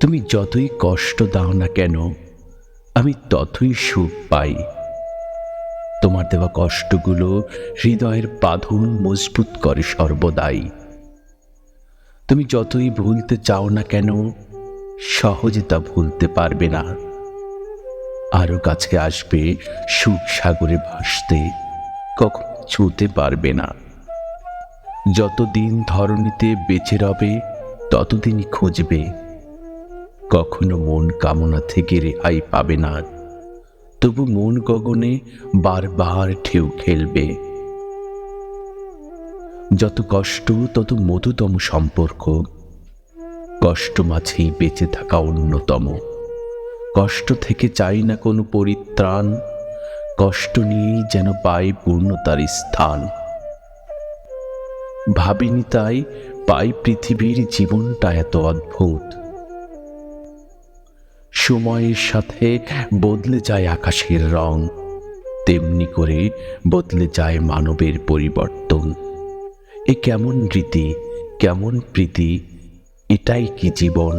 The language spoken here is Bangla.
তুমি যতই কষ্ট দাও না কেন, আমি ততই সুখ পাই। তোমার দেওয়া কষ্টগুলো হৃদয়ের বাঁধন মজবুত করে সর্বদাই। তুমি যতই ভুলতে চাও না কেন, সহজে তা ভুলতে পারবে না। আরও কাছে আসবে, সুখ সাগরে ভাসতে কখন ছুঁতে পারবে না। যতদিন ধরণীতে বেঁচে রবে, ততদিনই খুঁজবে। কখনো মন কামনা থেকে রেহাই পাবে না। তবু মন গগনে বারবার ঢেউ খেলবে। যত কষ্ট, তত মধুতম সম্পর্ক। কষ্ট মাঝেই বেঁচে থাকা অন্যতম। কষ্ট থেকে চাই না কোনো পরিত্রাণ। কষ্ট নিয়েই যেন পাই পূর্ণতার স্থান। ভাবিনি তাই পাই পৃথিবীর জীবনটা এত অদ্ভুত। সময়ের সাথে বদলে যায় আকাশের রং, তেমনি করে বদলে যায় মানবের পরিবর্তন। এ কেমন রীতি, কেমন প্রীতি, এটাই কি জীবন?